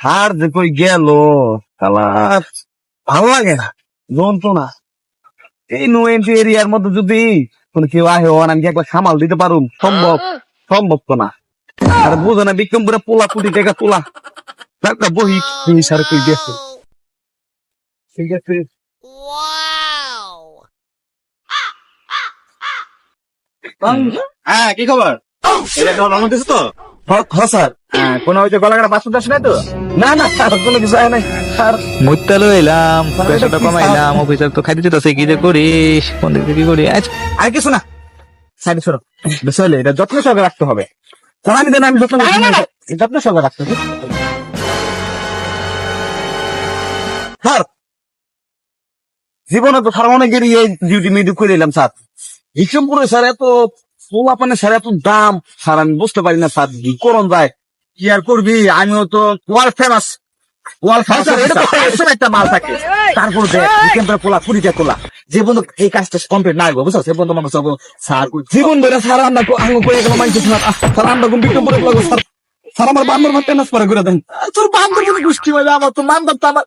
হার যে কই গেল শালা ভালো লাগে না যন্ত্রণা। এই নো এন্ট্রি এরিয়ার মধ্যে যদি কোন কেউ আহে আমি একবার সামাল দিতে পারুম। সম্ভব সম্ভব তো না। আর বুঝো না বিক্রমপুরে পোলা কোটি টাকা তোলা একটা বহি তুমি সারে কই গেছে ঠিক আছে। হ্যাঁ কি খবর? এটা তো? হ স্যার। কোনো ওই যে গলাকাটা বাসুদ আসে নাই তো? না না স্যার কোনো কিছু হয় নাই। স্যার মুত্তালো এলাম পয়সাটা কমাইলাম অফিসার তো খাইতে দিতেছে কি যে করিস? কোন দিক থেকে করি? আর কিছু না। সাইডে সরো বিষয় এটা যত্ন সহকারে রাখতে হবে। দেন আমি যত্ন যত্ন সহকারে রাখতে হবে। স্যার জীবনে তো স্যার অনেকেরই এই ডিউটি মিউটি করে এলাম স্যার। বিক্রমপুরে স্যার এত পোলা পানে স্যার এত দাম। স্যার আমি বুঝতে পারি না স্যার কি করন যায় কি আর করবি? আমিও তো ওয়ার্ল্ড ফেমাস ওয়ার্ল্ড ফেমাস একটা মাল থাকে। তারপর দেখ বিকেম্পের পোলা কুড়িটা কোলা যে বন্ধু এই কাজটা কমপ্লিট না হইব বুঝছ? সে বন্ধু মানুষ সব স্যার জীবন ধরে স্যার আমরা আঙ্গ করে গেল মাইছে স্যার। আহ, স্যার আমরা কোন বিক্রমপুরে লাগো স্যার। স্যার আমার বান্দর ভাত করে করে দেন। তোর বান্ধব কিন্তু গোষ্ঠী হবে আমার তো বান্ধব তো আমার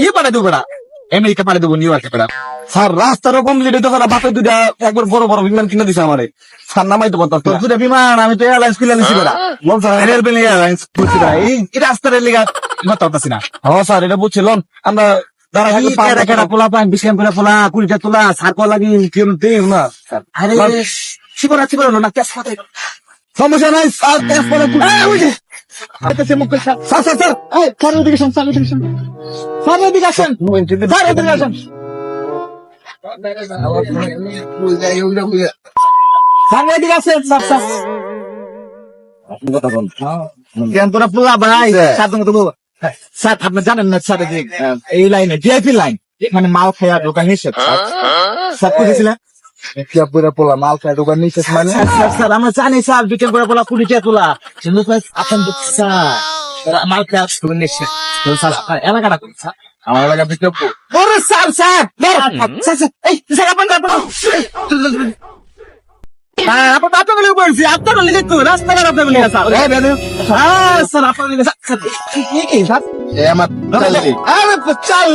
ইয়ে পাঠাই দেবো বেড়া। আমেরিকা পাড়ে দেবো নিউ ইয়র্কে পেরা স্যার রাস্তারও কমপ্লিট হইতে বাপে দুটা একবার বড় বড় বিমান কিনে দিছে আমারে। স্যার নামাই তো দুটা বিমান আমি তো এয়ারলাইন্স কিনে নিছি পেরা বল স্যার এয়ারবেল এয়ারলাইন্স বুঝছি না এই রাস্তার লেগা কথা না। হ স্যার এটা বুঝছিলাম আমরা শিবরাত্রি না আরে সমস্যা নাই স্যার এরপরে স্যার। স্যার স্যার স্যারের দিকে আসেন স্যারের দিকে আসেন। স্যারের দিকে আসেন। দিকে আসেন। স্যারের দিকে আসেন স্যার স্যার। হ্যাঁ। তোরা স্যার তোমাকে বলব। জানেন না স্যার এই লাইনে ডিআইপি লাইন মানে মাল খাওয়া দোকান হিসেবে হ্যাঁ। স্যার কোথায় পুরা পোলা মাল খায় দোকান নিচে মানে? স্যার স্যার আমরা জানি স্যার বিকেল করে বলা পুলিশে তোলা? কিন্তু স্যার আপনার স্যার আমার কাজ দোকান তো স্যার আপনার এলাকাটা কোন, স্যার আমার এলাকা বিক্রমপুর ওরে স্যার স্যার স্যার স্যার এই স্যার আপনার আপনার আপনার লিগে বলছি, আপনার লিগে তো, রাস্তাঘাট আপনার লিগে, স্যার। হ্যাঁ, স্যার, আপনার লিগে, স্যার, স্যার, কি কি কি, স্যার? আমার চাল,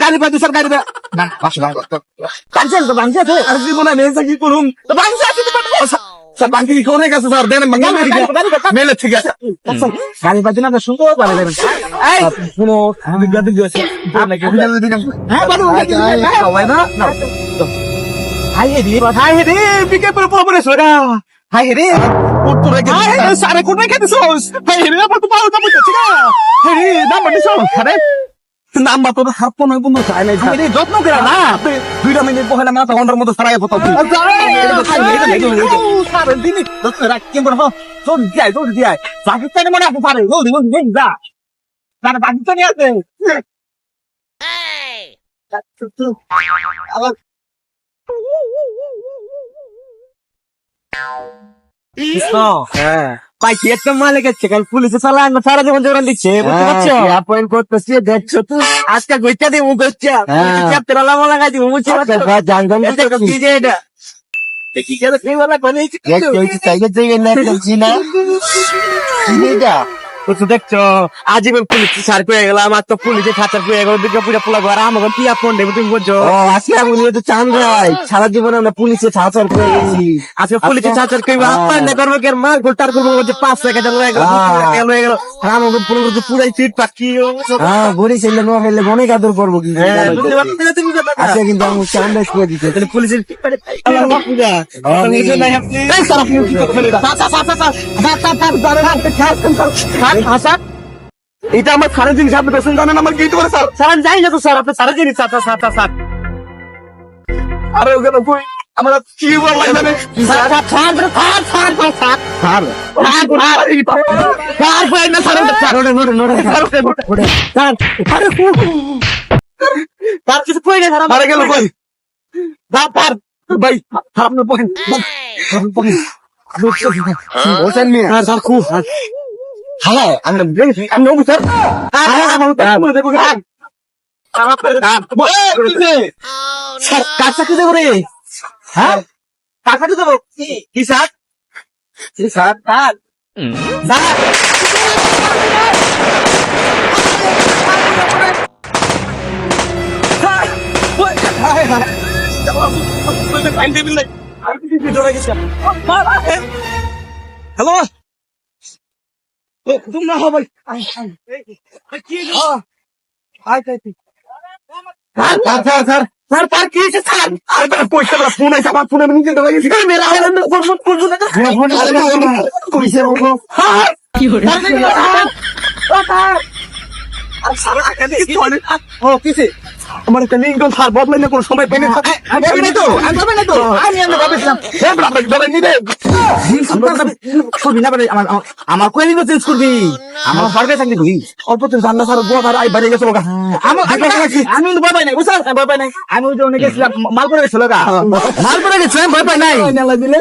গাড়ি পাই স্যার গাড়ি পাই না বাংসা বাংসা বাংসা আর জীবনে নেই কি করুন বাংসা আছে আছে। স্যার বাঙ্কি কি করে গেছে স্যার দেন বাঙ্কি গাড়ি, গাড়ি। মেলে ঠিক আছে গাড়ি বাজি না তো সুন্দর বাড়ি দেবেন এই শুনো বিজ্ঞাপন দিয়েছে হ্যাঁ বাড়ি সবাই না হাই হে রে হাই হে রে বিকে পরে পরে পরে সোরা হাই হে রে উত্তর রেখে হাই হে সারে কোন রেখে দিছস হাই হে রে আমার তো পাও দাম হচ্ছে না হাই রে দাম দিছস আরে নাম্বার তো হাত মনে হয় বন্ধু চায় নাই তুমি যত্ন করে না দুইটা মিনিট পহেলা মাথা ঘণ্টার মতো সারাই হতো পাকিস্তানে মনে আছে পারে যা তার পাকিস্তানে আছে আবার হ্যাঁ। কি একটা মালিক আছে? কাল পুলিশে চালা সারা জীবন জোরান দিচ্ছে। বুঝতে পারছ? অ্যাপয়েন্ট করতেছি দেখছ তো? আজকে গইটা দিব হ্যাঁ। চ্যাপ্টার আলা মালা গাই দিব এটা কি যে এটা? কি বলা কোনে না। এটা কিছু দেখছ আজীবন পুলিশ সার পেয়ে গেলাম আর তো পুলিশে খাঁচা পেয়ে গেল দুর্গা পুজো পোলা ঘর আমাকে কি আপন দেবে তুমি বুঝছ আজকে আমি তো চান রায় সারা জীবন আমরা পুলিশে ছাড়ছাড় করে গেছি আজকে পুলিশে ছাড়ছাড় করব আপনার না করব কেন মার গোল করব যে পাঁচ টাকা হয়ে গেল পুরো পুরাই পাকি হ্যাঁ নোয়া করব আজকে কিন্তু আমি চান করে দিতে পুলিশের সারা আশা এটা আমার সারা জিনিস আপনি পেছন জানেন আমার কি করে স্যার স্যার আমি জানি না তো স্যার আপনি সারা জিনিস সাতা সাতা সাত আরে ওকে তো কই আমরা কি বললাম মানে sir sir sir sir sir sir তার কিছু কই না স্যার মারা গেল কই দা পার ভাই আপনার পয়েন্ট হোসেন মিয়া স্যার খুব হ্যালো আমি আমি অফিসার আমার দেবো স্যার কার চাকরি দেবো রে? হ্যাঁ কার চাকরি দেবো কি? স্যার? কি স্যার? স্যার। স্যার। হ্যালো? তোমরা হবে sir sir sir sir sir কি হয়েছে স্যার আরে বেটা পয়সা বেটা ফোন আছে আমার ফোনে নিজে দেওয়া গেছে মেরা আরে না ফোন ফোন করব না। ফোন কইছে বলব হ্যাঁ কি হরে স্যার আগে কি টয়লেট ও কিসে আমার একটা লিঙ্কন স্যার বদলাই না কোনো সময় পেনে আমি না তো আমি না তো আমি আমি ভাবেছিলাম হে বড় বড় বড় নিবে করবি না মানে আমার আমার কই নিবে চেঞ্জ করবি। আমার সরকারি চাকরি করি অল্প তো জানা স্যার গো আর আই বাড়ি গেছে লোকা আমি আমি তো ভয় পাই নাই বুঝছ ভয় পাই নাই। আমি ওই যে অনেক গেছিলাম মাল করে গেছিল গা। মাল করে গেছিলাম ভয় পাই নাই। দিলে।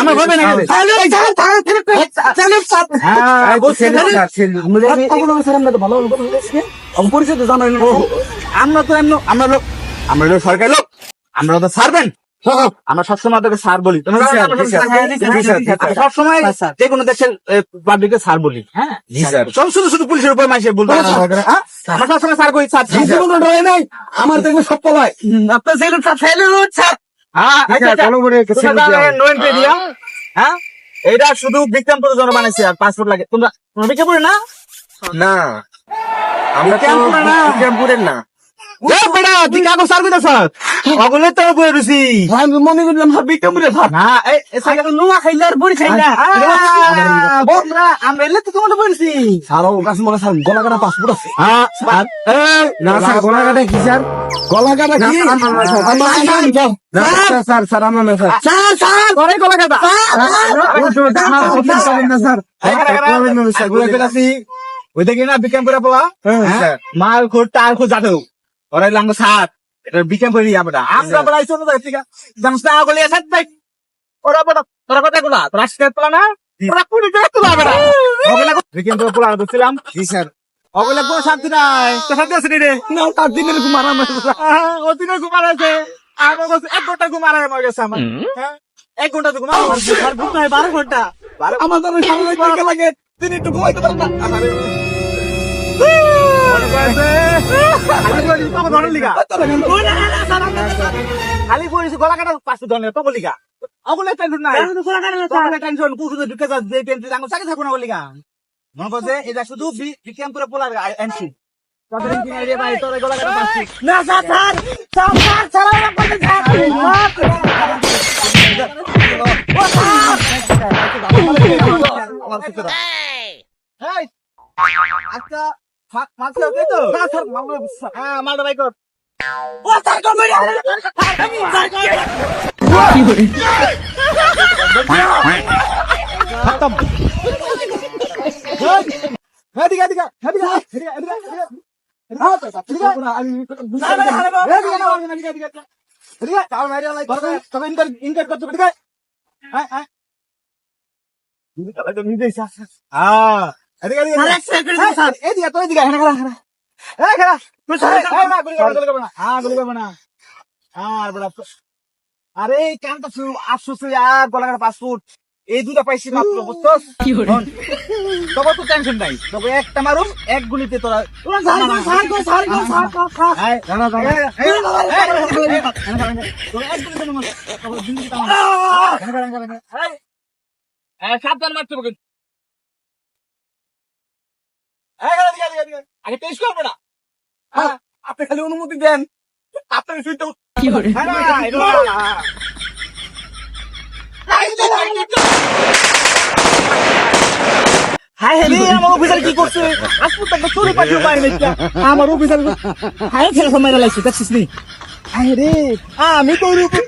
আমার ভয় পাই নাই। হ্যাঁ। বুঝছেন স্যার আমরা তো ভালো পরিচয় জানাই আমরা তো এমন আমরা লোক আমরা লোক সরকারি লোক আমরা তো সারবেন আমরা সবসময় তোকে স্যার বলি। সবসময় যে কোনো দেশের পাবলিকে স্যার বলি। হ্যাঁ সব শুধু শুধু পুলিশের উপর মাসে হ্যাঁ? আমরা সবসময় স্যার করি স্যার। নাই। আমার দেখবে সব পলায়। আপনার স্যার হ্যাঁ আচ্ছা আচ্ছা। হ্যাঁ। এটা শুধু বিক্রমপুরের জন্য বানাইছে আর পাসপোর্ট লাগে। তোমরা তোমরা বিক্রমপুরে না? না। আমরা বিক্রমপুরে না। বিক্রমপুরের না। তুই কাগজ সার অগলে তো বই রুসি আমি মনে করলাম সব বিক্রমপুরে স্যার না এই এসে নোয়া খাইলে আর বড়ি খাই না বন্ধরা আমরা এলে তো তোমাদের বলছি স্যার ও মনে স্যার গলা কাটা পাসপোর্ট আছে হ্যাঁ স্যার না স্যার গলা কাটা কি স্যার গলা কাটা কি না, না, না, স্যার। আমার না না, স্যার স্যার স্যার আমরা না স্যার স্যার স্যার গলা গলা কাটা ওই দেখি না বিক্রম করে পোলা মাল খোর টাল খোর যাদব ওরা লাঙ্গ সাত এটা বিক্রম করে বেটা আমরা বেড়া আইছো না ঠিক জানিস না গলি আছে দেখ ওরা বেটা তোরা কথা গুলা তোরা স্টেট পোলা না ওরা পুরি দেখ তোলা বেটা ওগুলা বিক্রম করে পোলা ধরছিলাম জি স্যার ওগুলা কোনো শান্তি নাই তো শান্তি আছে রে না তার দিনের ঘুমার আমার ও দিনের ঘুমার আছে আমার কাছে এক ঘণ্টা ঘুমার আমার গেছে আমার হ্যাঁ? এক ঘণ্টা তো ঘুমার আর ঘুম নাই বারো ঘণ্টা আমার তো সামনে লাগে তিনি একটু ঘুমাইতে পারেন না আমারে খালি পড়েছি গলা কাটা পাঁচশো ধরনের তো বলিকা অগুলো টেনশন নাই অগুলো টেনশন কুকুরে ঢুকে যাচ্ছে যে টেনশন চাকরি থাকব না মনে করছে এটা শুধু পোলার গলা কাটা না স্যার স্যার স্যার স্যার এই আচ্ছা ফাঁক ফাঁক হবে তো না স্যার মামলা হ্যাঁ মালটা বাই কর ও স্যার কর মেরে স্যার কর খতম। হ্যাঁ দিগা দিগা হ্যাঁ দিগা দিগা দিগা আরে কানটা আফসোস আর পাসপোর্ট এই দুটা পাইছি মাত্র বুঝছস? তবে তো টেনশন নাই। তবে একটা মারুম এক গুলিতে তোরা এই, তবে সাবধান। আগে টেস্ট করব না। হ্যাঁ, আপনি খালি অনুমতি দেন। আপনার সুইটা হ্যাঁ, না, এটা না। হাই হে রে আমার অফিসার কি করছে? আসলে তো চোরে পাঠিয়ে পাই না আমার অফিসার হাই খেলা সময় লাইছে দেখছিস নি? হাই রে আমি তো ওর উপর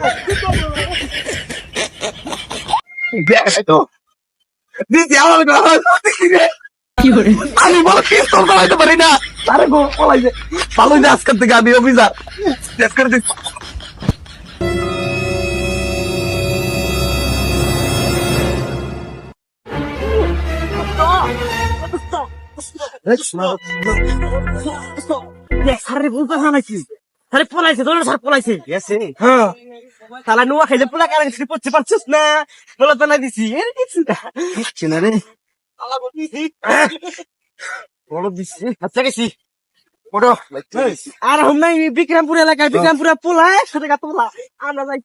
তো। দিদি আমার আমি বলো পিস্তল চালাইতে পারি না? তারে গো পলাইছে পালই না আজকের থেকে আমি অফিসার আজকের থেকে পলাইছে হ্যাঁ। তালা নোয়া খাইলে পোলা পড়ছে পারছিস না? বলো তো দিছি। কিছু হ্যাঁ। আর নাই বিক্রমপুর এলাকায় বিক্রমপুরা পোলা হ্যাঁ, একসাথে পোলা আমরা যাই।